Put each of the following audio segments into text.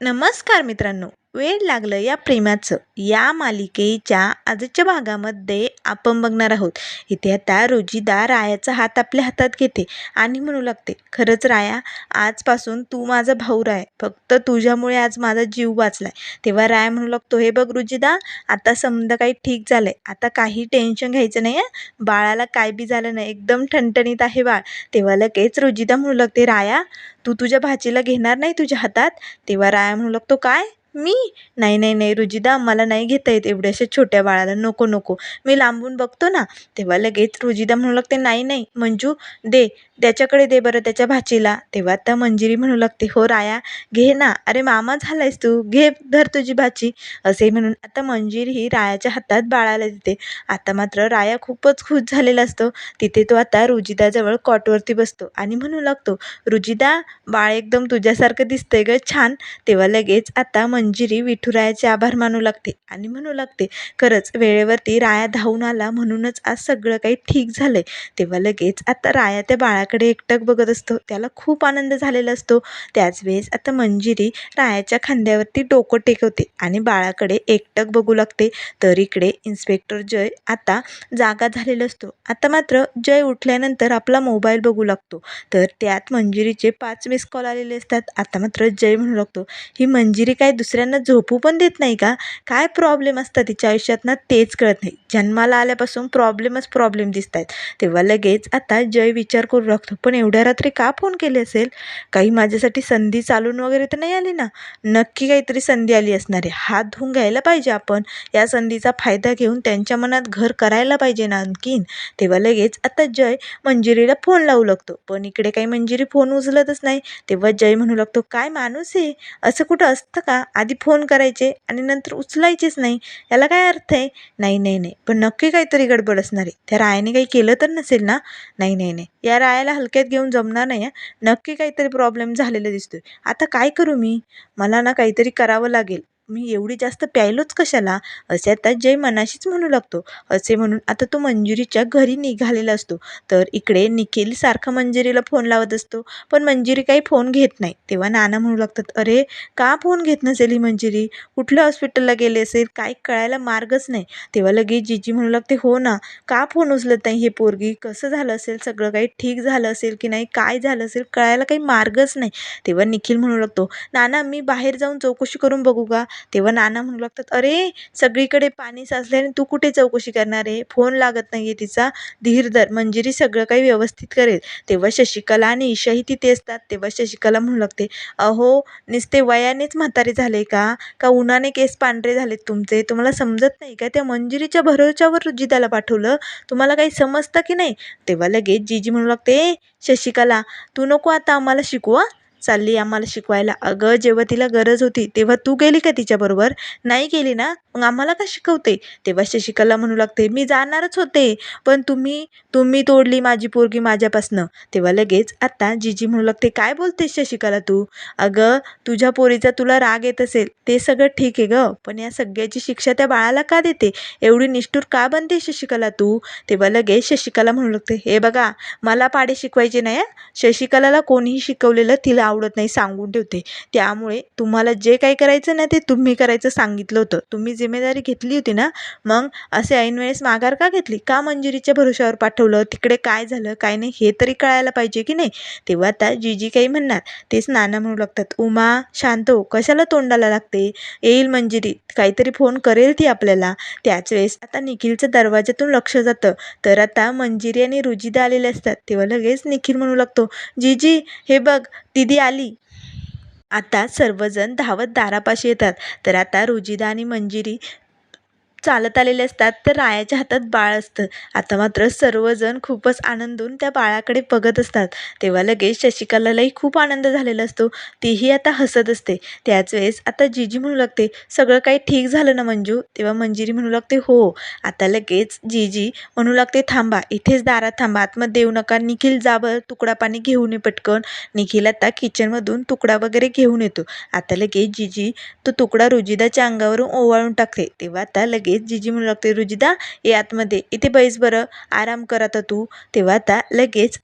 नमस्कार मित्रांनो. वेळ लागलं या प्रेमाचं. या मालिकेच्या आजच्या भागामध्ये आपण बघणार आहोत. इथे आता रोजीदा रायाचा हात आपल्या हातात घेते आणि म्हणू लागते खरंच राया आजपासून तू माझा भाऊ राय. फक्त तुझ्यामुळे आज माझा जीव वाचलाय. तेव्हा राया म्हणू लागतो हे बघ रुजिदा आता समजा काही ठीक झालंय. आता काही टेन्शन घ्यायचं नाही आहे बाळाला काय बी झालं नाही एकदम ठणठणीत आहे बाळ. तेव्हा लगेच रुजिदा म्हणू लागते राया तू तुझ्या भाचीला घेणार नाही तुझ्या हातात? तेव्हा राया म्हणू लागतो काय? मी? नाही नाही नाही रुजिदा मला नाही घेता येत एवढ्याशा छोट्या बाळाला. नको नको. मी लांबून बघतो ना तेव्हा लगेच रुजिदा म्हणू लागते नाही नाही मंजू दे त्याच्याकडे दे बरं त्याच्या भाचीला. तेव्हा त्या मंजिरी म्हणू लागते हो राया घे ना. अरे मामा झालायस तू घे धर तुझी भाची. असे म्हणून आता मंजिरी ही रायाच्या हातात बाळाला देते. आता मात्र राया खूपच खुश झालेला असतो. तिथे तो आता रुजिदाजवळ कॉटवरती बसतो आणि म्हणू लागतो रुजिदा बाळ एकदम तुझ्यासारखं दिसतंय ग छान. तेव्हा लगेच आता मंजिरी विठुरायाचे आभार मानू लागते. आणि म्हणू लागते खरंच वेळेवरती राया धावून आला म्हणूनच आज सगळं काही ठीक झालंय. तेव्हा लगेच आता राया त्या बाळाकडे एकटक बघत असतो. त्याला खूप आनंद झालेला असतो. त्याच वेळेस आता मंजिरी रायाच्या खांद्यावरती डोकं टेकवते आणि बाळाकडे एकटक बघू लागते. तर इकडे इन्स्पेक्टर जय आता जागा झालेला असतो. आता मात्र जय उठल्यानंतर आपला मोबाईल बघू लागतो. तर त्यात मंजिरीचे पाच मिस कॉल आलेले असतात. आता मात्र जय म्हणू लागतो. ही मंजिरी काय दुसऱ्यांना झोपू पण देत नाही का? काय प्रॉब्लेम असतात तिच्या आयुष्यात ना तेच कळत नाही. जन्माला आल्यापासून प्रॉब्लेमच प्रॉब्लेम दिसत आहेत तेव्हा लगेच आता जय विचार करू लागतो. पण एवढ्या रात्री का फोन केले असेल? काही माझ्यासाठी संधी चालून वगैरे तर नाही आली ना? नक्की काहीतरी संधी आली असणार आहे. हात धुवून घ्यायला पाहिजे आपण. या संधीचा फायदा घेऊन त्यांच्या मनात घर करायला पाहिजे ना आणखीन. तेव्हा लगेच आता जय मंजिरीला फोन लावू लागतो. पण इकडे काही मंजिरी फोन उचलतच नाही. तेव्हा जय म्हणू लागतो काय माणूस आहे? असं कुठं असतं का? आधी फोन करायचे आणि नंतर उचलायचेच नाही. याला काय अर्थ आहे? नाही नाही नाही. पण नक्की काहीतरी गडबड असणार आहे. त्या रायाने काही केलं तर नसेल ना? नाही नाही नाही. या रायाला हलक्यात घेऊन जमणार नाही आहे नक्की काहीतरी प्रॉब्लेम झालेला दिसतोय. आता काय करू मी? मला ना काहीतरी करावं लागेल. मी एवढी जास्त प्यायलोच कशाला? असे आता जय मनाशीच म्हणू लागतो. असे म्हणून आता तो मंजिरीच्या घरी निघालेला असतो. तर इकडे निखिल सारखा मंजिरीला फोन लावत असतो. पण मंजिरी काही फोन घेत नाही. तेव्हा नाना म्हणू लागतात अरे का फोन घेत नसेल ही मंजिरी? कुठल्या हॉस्पिटलला गेले असेल? काय कळायला मार्गच नाही. तेव्हा लगेच जीजी म्हणू लागते हो ना का फोन उचलत नाही हे पोरगी? कसं झालं असेल? सगळं काही ठीक झालं असेल की नाही? काय झालं असेल? कळायला काही मार्गच नाही. तेव्हा निखिल म्हणू लागतो नाना मी बाहेर जाऊन चौकशी करून बघू का? तेव्हा नाना म्हणू लागतात अरे सगळीकडे पाणी साचल्याने तू कुठे चौकशी करणार आहे? फोन लागत नाही आहे तिचा. धीर धर मंजिरी सगळं काही व्यवस्थित करेल. तेव्हा शशिकला आणि ईशाही तिथे असतात. तेव्हा शशिकला म्हणू लागते अहो नुसते वयानेच म्हातारे झाले का? का उन्हाने केस पांढरे झालेत तुमचे? तुम्हाला समजत नाही का? त्या मंजिरीच्या भरोशावर रुजिताला पाठवलं. तुम्हाला काही समजतं की नाही? तेव्हा लगेच जीजी म्हणू लागते शशिकला तू नको आता आम्हाला शिकवा चालली आम्हाला शिकवायला. अगं जेव्हा तिला गरज होती तेव्हा तू गेली का तिच्याबरोबर? नाही गेली ना? मग आम्हाला का शिकवते? तेव्हा शशिकला म्हणू लागते मी जाणारच होते पण तुम्ही तुम्ही तोडली माझी पोरगी माझ्यापासनं. तेव्हा लगेच आत्ता जीजी म्हणू लागते काय बोलतेस शशिकला तू? अगं तुझ्या पोरीचा तुला राग येत असेल ते सगळं ठीक आहे गं पण या सगळ्याची शिक्षा त्या बाळाला का देते? एवढी निष्ठूर का बनते शशिकला तू? तेव्हा लगेच शशिकला म्हणू लागते हे बघा मला पाडे शिकवायचे नाही शशिकलाला कोणीही शिकवलेलं तिला आवडत नाही सांगून ठेवते. त्यामुळे तुम्हाला जे काही करायचं ना ते तुम्ही करायचं सांगितलं होतं. तुम्ही जिम्मेदारी घेतली होती ना? मग असे ऐनवेळेस माघार का घेतली? का मंजिरीच्या भरोशावर पाठवलं? तिकडे काय झालं? काय नाही? हे तरी कळायला पाहिजे की नाही? तेव्हा आता जीजी काही म्हणणार तेच नाना म्हणू लागतात उमा शांत हो कशाला तोंडाला लागते? येईल मंजिरी काहीतरी फोन करेल ती आपल्याला. त्याच वेळेस आता निखिलचं दरवाजातून लक्ष जातं. तर आता मंजिरी आणि रुजिदा आलेले असतात. तेव्हा लगेच निखिल म्हणू लागतो जीजी हे बघ दिदी आली. आता सर्वजण धावत दारापाशी येतात. तर आता रुजिदा आणि मंजिरी चालत आलेले असतात तर रायाच्या हातात बाळ असतं. आता मात्र सर्वजण खूपच आनंदून त्या बाळाकडे बघत असतात. तेव्हा लगेच शशिकलालाही खूप आनंद झालेला असतो. तीही आता हसत असते. त्याच वेळेस आता जीजी म्हणू लागते सगळं काही ठीक झालं ना मंजू? तेव्हा मंजिरी म्हणू लागते हो. आता लगेच जीजी म्हणू लागते थांबा इथेच दारात थांबा. आतमध्ये देऊ नका. निखिल जावं तुकडा पाणी घेऊन ये पटकन. निखिल आता किचनमधून तुकडा वगैरे घेऊन येतो. आता लगेच जीजी तो तुकडा रुजिदाच्या अंगावरून ओवाळून टाकते. तेव्हा आता लगेच जीजी म्हणू लागते रुजिदा. ये आतमध्ये. इथे बैस बरं. आराम कर आता तू. तेव्हा आता लगेच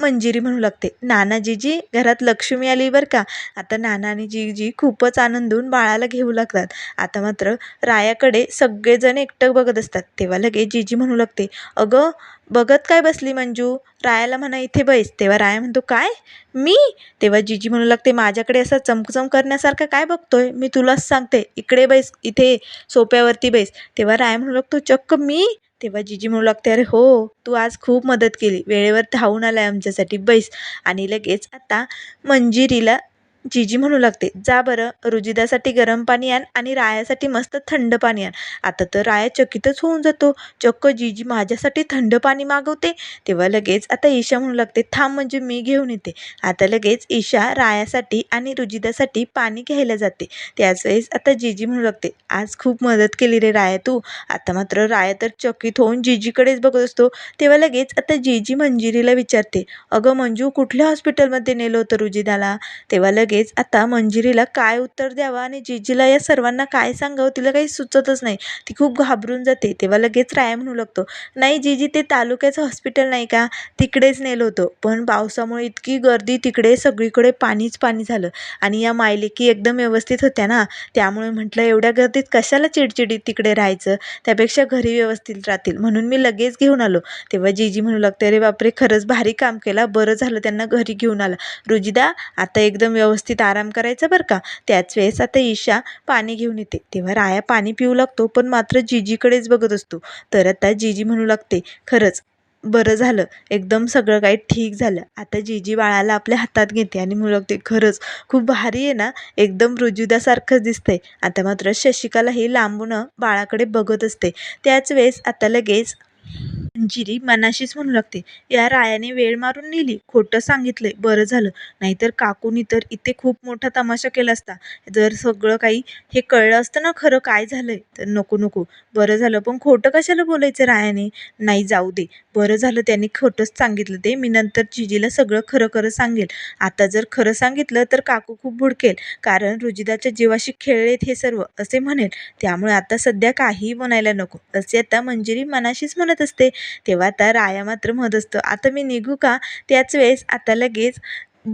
मंजिरी म्हणू लागते. नाना जीजी घरात लक्ष्मी आली बरं का? आता नाना आणि जीजी खूपच आनंदून बाळाला घेऊ लागतात. आता मात्र रायाकडे सगळेजण एकटक बघत असतात. तेव्हा लगेच जीजी म्हणू लागते अगं बघत काय बसली मंजू? रायाला म्हणा इथे बैस. तेव्हा राया म्हणतो काय? मी? तेव्हा जीजी म्हणू लागते माझ्याकडे असं चमचम करण्यासारखं काय बघतोय? मी तुलाच सांगते इकडे बैस इथे सोप्यावरती बैस. तेव्हा राया म्हणू लागतो चक्क मी? तेव्हा जीजी म्हणू लागते अरे हो तू आज खूप मदत केली वेळेवर धावून आलाय आमच्यासाठी बैस. आणि लगेच आता मंजिरीला जीजी म्हणू लागते जा बरं रुजिदासाठी गरम पाणी आण आणि रायासाठी मस्त थंड पाणी आण. आता तर राया चकितच होऊन जातो. चक्क जीजी माझ्यासाठी थंड पाणी मागवते. तेव्हा लगेच आता ईशा म्हणू लागते थांब म्हणजे मी घेऊन येते. आता लगेच ईशा रायासाठी आणि रुजिदासाठी पाणी घ्यायला जाते. त्याच वेळेस आता जीजी म्हणू लागते आज खूप मदत केली रे राया तू. आता मात्र राया तर चकित होऊन जीजीकडेच बघत असतो. तेव्हा लगेच आता जीजी मंजिरीला विचारते अगं मंजू कुठल्या हॉस्पिटलमध्ये नेलं होतं रुजिदाला? तेव्हा लगेच आता मंजिरीला काय उत्तर द्यावं आणि जीजीला या सर्वांना काय सांगावं तिला काही सुचतच नाही. ती खूप घाबरून जाते. तेव्हा लगेच राया म्हणू लागतो नाही जीजी ते तालुक्याचं हॉस्पिटल नाही का? तिकडेच नेलं होतं. पण पावसामुळे इतकी गर्दी तिकडे सगळीकडे पाणीच पाणी झालं. आणि या मायलेकी एकदम व्यवस्थित होत्या ना? त्यामुळे म्हटलं एवढ्या गर्दीत कशाला चिडचिडीत तिकडे राहायचं? त्यापेक्षा घरी व्यवस्थित राहतील. म्हणून मी लगेच घेऊन आलो. तेव्हा जीजी म्हणू लागते अरे बापरे! खरंच भारी काम केला. बरं झालं त्यांना घरी घेऊन आला. रुजिदा आता एकदम व्यवस्थित आराम करायचा बरं का? त्याच वेळेस आता ईशा पाणी घेऊन येते. तेव्हा राया पाणी पिऊ लागतो पण मात्र जीजीकडेच बघत असतो. तर आता जीजी म्हणू लागते खरंच बरं झालं. एकदम सगळं काही ठीक झालं. आता जीजी बाळाला आपल्या हातात घेते आणि म्हणू लागते खरंच खूप भारी आहे ना? एकदम रुजुदासारखंच दिसतंय. आता मात्र शशिकालाही लांबून बाळाकडे बघत असते. त्याच वेळेस आता लगेच मंजिरी मनाशीच म्हणू लागते. या रायाने वेळ मारून नेली. खोटं सांगितलंय. बरं झालं. नाहीतर काकूनी तर इथे खूप मोठा तमाशा केला असता. जर सगळं काही हे कळलं असतं ना खरं काय झालंय? तर नको नको. बरं झालं. पण खोटं कशाला बोलायचं रायाने? नाही जाऊ दे. बरं झालं त्याने खोटंच सांगितलं ते. मी नंतर जिजीला सगळं खरं खरं सांगेल. आता जर खरं सांगितलं तर काकू खूप भुडकेल. कारण रुजिदाच्या जीवाशी खेळलेत हे सर्व. असे म्हणेल. त्यामुळे आता सध्या काहीही म्हणायला नको. असे आता मंजिरी मनाशीच म्हणत असते. तेव्हा आता राया मात्र म्हणत असतो आता मी निघू का? त्याच वेळेस आता लगेच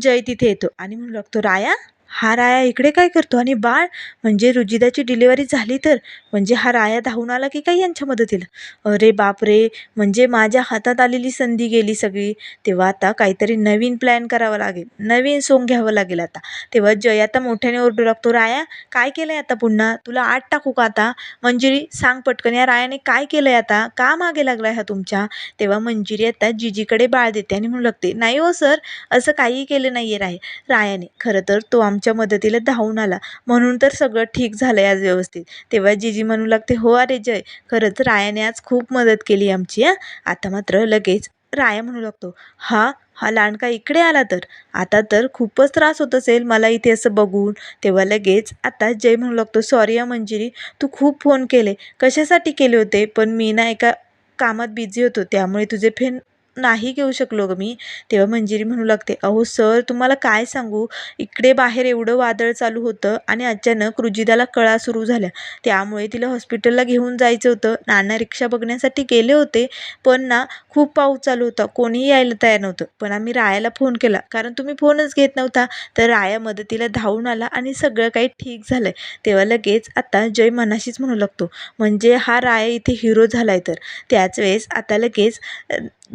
जय तिथे येतो. आणि म्हणू लागतो राया हा राया इकडे काय करतो? आणि बाळ म्हणजे रुजिदाची डिलिव्हरी झाली तर? म्हणजे हा राया धावून आला की काय यांच्या मदतीला? अरे बापरे! म्हणजे माझ्या हातात आलेली संधी गेली सगळी. तेव्हा आता काहीतरी नवीन प्लॅन करावा लागेल. नवीन सोंग घ्यावं लागेल आता. तेव्हा जय आता मोठ्याने ओरडू लागतो राया काय केलं आहे आता पुन्हा? तुला आत टाकू का आता? मंजिरी सांग पटकन या रायाने काय केलं आहे आता? का मागे लागलाय हा तुमच्या? तेव्हा मंजिरी आता जिजीकडे बाळ देते आणि म्हणू लागते नाही हो सर असं काहीही केलं नाही आहे राय. रायाने खरं तर तो आम आमच्या मदतीला धावून आला. म्हणून तर सगळं ठीक झालं आहे आज व्यवस्थित. तेव्हा जीजी म्हणू लागते हो अरे जय. खरंच रायाने आज खूप मदत केली आमची हां. आता मात्र लगेच राया म्हणू लागतो हा हा लांडका इकडे आला तर? आता तर खूपच त्रास होत असेल मला इथे असं बघून. तेव्हा लगेच आता जय म्हणू लागतो सॉरी या मंजिरी तू खूप फोन केले. कशासाठी केले होते? पण मी ना एका कामात बिझी होतो त्यामुळे तुझे फेन नाही घेऊ शकलो ग मी. तेव्हा मंजिरी म्हणू लागते अहो सर तुम्हाला काय सांगू? इकडे बाहेर एवढं वादळ चालू होतं आणि अचानक रुजिदाला कळा सुरू झाल्या. त्यामुळे तिला हॉस्पिटलला घेऊन जायचं होतं. नाना रिक्षा बघण्यासाठी गेले होते पण ना खूप पाऊस चालू होता. कोणीही यायला तयार नव्हतं. पण आम्ही रायाला फोन केला. कारण तुम्ही फोनच घेत नव्हता. तर राया मदतीला धावून आला आणि सगळं काही ठीक झालं तेव्हा लगेच आता जय मनाशीच म्हणू लागतो म्हणजे हा राया इथे हिरो झालाय तर? त्याच वेळेस आता लगेच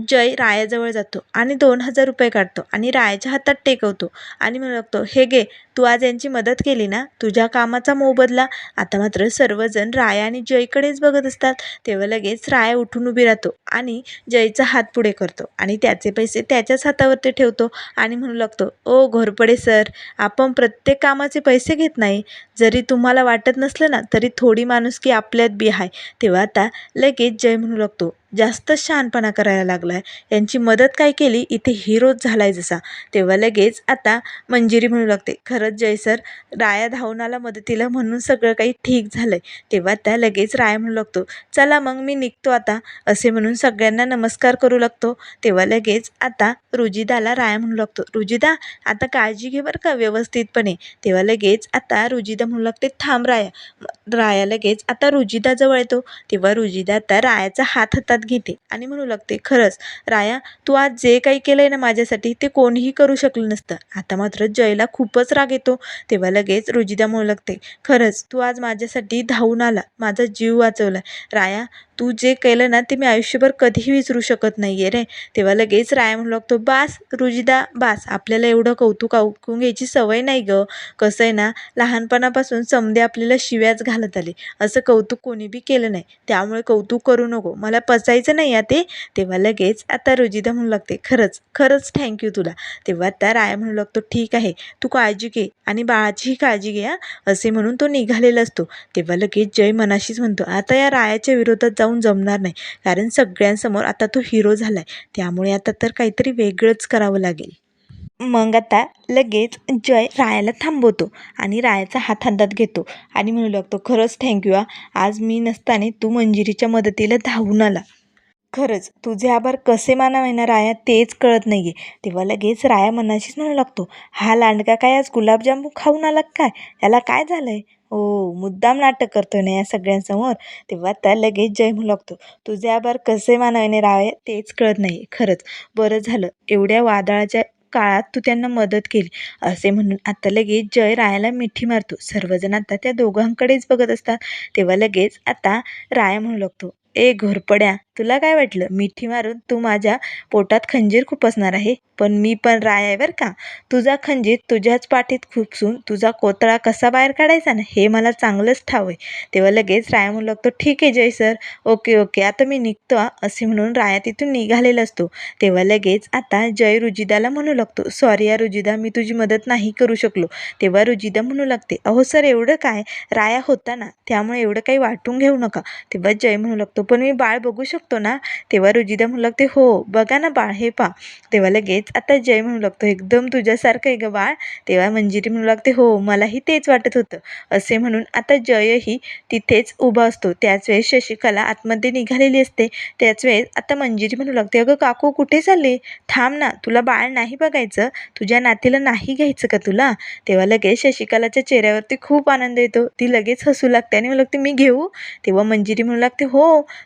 जय रायाजवळ जातो आणि दोन हजार रुपये काढतो आणि रायाच्या हातात टेकवतो. आणि म्हणू लागतो हे घे तू आज यांची मदत केली ना? तुझ्या कामाचा मोबदला आता मात्र सर्वजण राया आणि जयकडेच बघत असतात. तेव्हा लगेच राया उठून उभी राहतो आणि जयचा हात पुढे करतो आणि त्याचे पैसे त्याच्याच हातावरती ठेवतो आणि म्हणू लागतो ओ घोरपडे सर आपण प्रत्येक कामाचे पैसे घेत नाही. जरी तुम्हाला वाटत नसलं ना तरी थोडी माणुसकी आपल्यात बी आहे. तेव्हा आता लगेच जय म्हणू लागतो. जास्त शहाणपणा करायला लागला आहे यांची मदत काय केली? इथे हिरोच झालाय जसा. तेव्हा लगेच आता मंजिरी म्हणू लागते. खरंच जय सर राया धावून आला मदतीला म्हणून सगळं काही ठीक झालंय. तेव्हा त्या लगेच राया म्हणू लागतो चला मग मी निघतो आता असे म्हणून सगळ्यांना नमस्कार करू लागतो. तेव्हा लगेच आता रुजिदाला राया म्हणू लागतो रुजिदा आता काळजी घे बरं का व्यवस्थितपणे. तेव्हा लगेच आता रुजिदा रुजिदा म्हणू लागते थांब राया. राया लगेच आता रुजिदाजवळ येतो. तेव्हा रुजिदा आता रायाचा हात हातात घेते आणि म्हणू लागते खरंच राया तू आज जे काही केलंय ना माझ्यासाठी ते कोणीही करू शकलं नसतं. आता मात्र जयला खूपच राग येतो. तेव्हा लगेच रुजिदा म्हणू लागते खरंच तू आज माझ्यासाठी धावून आला. माझा जीव वाचवला. राया तू जे केलं ना ते मी आयुष्यभर कधीही विसरू शकत नाही आहे रे. तेव्हा लगेच राया म्हणू लागतो बास रुजिदा बास आपल्याला एवढं कौतुक ऐकून घ्यायची सवय नाही गं. कसं आहे ना लहानपणापासून समदे आपल्याला शिव्याच घालत आले. असं कौतुक कोणी बी केलं नाही. त्यामुळे कौतुक करू नको. मला पचायचं नाही आहे ते. तेव्हा लगेच आता रुजिदा म्हणू लागते खरंच खरंच थँक्यू तुला. तेव्हा त्या राया म्हणू लागतो ठीक आहे तू काळजी घे आणि बाळाचीही काळजी घे असे म्हणून तो निघालेला असतो. तेव्हा लगेच जय मनाशीच म्हणतो आता या रायाच्या विरोधात जाऊन जमणार नाही. कारण सगळ्यांसमोर आता तो हिरो झाला आहे त्यामुळे आता तर काहीतरी वेगळंच करावं लागेल. मग आता लगेच जय रायाला थांबवतो आणि रायाचा हात हातात घेतो आणि म्हणू लागतो खरंच थँक्यू हा. आज मी नसताना तू मंजिरीच्या मदतीला धावून आला. खरंच? तुझे आभार कसे मानावे ना राया? तेच कळत नाही आहे तेव्हा लगेच राया मनाशीच म्हणू लागतो हा लांडका काय आज गुलाबजामुन खाऊन आला काय? याला काय झालं आहे ओ मुद्दाम नाटक करतोय ना या सगळ्यांसमोर. तेव्हा त्या लगेच जय म्हणू लागतो. तुझे आभार कसे मानवाने राहावे तेच कळत नाही खरंच. बरं झालं. एवढ्या वादळाच्या काळात तू त्यांना मदत केली. असे म्हणून आता लगेच जय रायाला मिठी मारतो. सर्वजण आता त्या दोघांकडेच बघत असतात. तेव्हा लगेच आता राया म्हणू लागतो. ए घोरपड्या तुला काय वाटलं? मिठी मारून तू माझ्या पोटात खंजीर खुपसणार आहे. पण मी पण राय आहे बरं का. तुझा खंजीर तुझ्याच पाठीत खुपसून तुझा कोतळा कसा बाहेर काढायचा ना हे मला चांगलंच ठाव आहे. तेव्हा लगेच राया म्हणू लागतो ठीक आहे जय सर. Okay okay. आता मी निघतो असे म्हणून राया तिथून निघालेला असतो. तेव्हा लगेच आता जय रुजिदाला म्हणू लागतो सॉरी या रुजिदा मी तुझी मदत नाही करू शकलो. तेव्हा रुजिदा म्हणू लागते अहो सर एवढं काय? राया होता ना त्यामुळे एवढं काही वाटून घेऊ नका. तेव्हा जय म्हणू लागतो पण मी बाळ बघू शकतो ना? तेव्हा रुजिदा म्हणू लागते हो बघा ना बाळ हे पा तेव्हा लगेच आता जय म्हणू लागतो एकदम तुझ्यासारखं आहे ग बाळ. तेव्हा मंजिरी म्हणू लागते हो मलाही तेच वाटत होतं. असे म्हणून आता जयही तिथेच उभा असतो. त्याच वेळेस शशिकला आतमध्ये निघालेली असते. त्याच वेळेस आता मंजिरी म्हणू लागते अगं काकू कुठे चालले? थांब ना तुला बाळ नाही बघायचं. तुझ्या नातीला नाही घ्यायचं का तुला? तेव्हा लगेच शशिकलाच्या चेहऱ्यावरती खूप आनंद येतो. ती लगेच हसू लागते आणि म्हणू लागते मी घेऊ? तेव्हा मंजिरी म्हणू लागते हो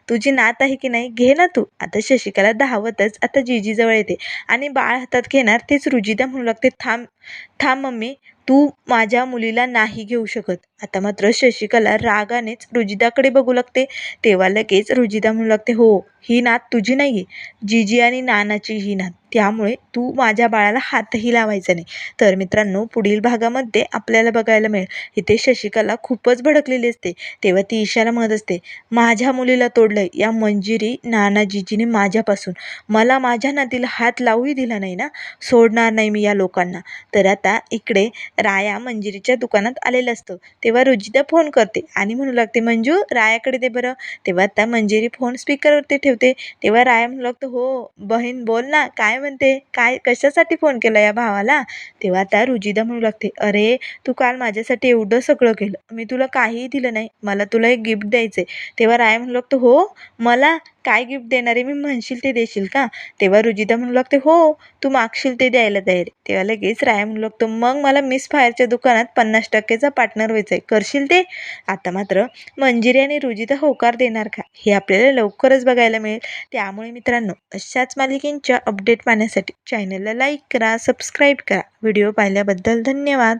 तुझी नात आहे की नाही घे ना तू. आता शशिकला धावतच आता जीजीजवळ येते. आणि बाळ हातात घेणार तेच रुजिदा म्हणू लागते. थांब थांब मम्मी तू माझ्या मुलीला नाही घेऊ शकत. आता मात्र शशिकला रागानेच रुजिदाकडे बघू लागते. तेव्हा लगेच रुजिदा म्हणू लागते हो ही नात तुझी नाही आहे जिजी आणि नानाची ही नात. त्यामुळे तू माझ्या बाळाला हातही लावायचा नाही. तर मित्रांनो पुढील भागामध्ये आपल्याला बघायला मिळेल. इथे शशिकला खूपच भडकलेली असते. तेव्हा ती ईशाला म्हणत असते माझ्या मुलीला तोडलंय. या मंजिरी नानाजीजीने माझ्यापासून. मला माझ्या नातीला हात लावूही दिला नाही ना? सोडणार नाही मी या लोकांना. तर आता इकडे राया मंजिरीच्या दुकानात आलेलं असतं. तेव्हा रुजिता फोन करते आणि म्हणू लागते मंजू रायाकडे दे बरं. तेव्हा आता मंजिरी फोन स्पीकरवरती ठेवते. तेव्हा राया म्हणू लागतो हो बहीण बोल ना. काय म्हणते? काय कशासाठी फोन केला या भावाला? तेव्हा आता रुजिदा म्हणू लागते अरे तू काल माझ्यासाठी एवढं सगळं केलं. मी तुला काहीही दिलं नाही. मला तुला एक गिफ्ट द्यायचं आहे तेव्हा राय म्हणू लागतो हो? मला? काय गिफ्ट देणार आहे मी म्हणशील ते देशील का? तेव्हा रुजिदा म्हणू लागते हो तू मागशील ते द्यायला तयार. तेव्हा लगेच राया म्हणू लागतो मग मला मिस फायरच्या दुकानात पन्नास टक्केचा पार्टनर व्हायचा आहे करशील ते? आता मात्र मंजिरी आणि रुजिता होकार देणार का? हे आपल्याला लवकरच बघायला मिळेल. त्यामुळे मित्रांनो अशाच मालिकेंच्या अपडेट पाहण्यासाठी चॅनलला लाईक करा सबस्क्राईब करा. व्हिडिओ पाहिल्याबद्दल धन्यवाद.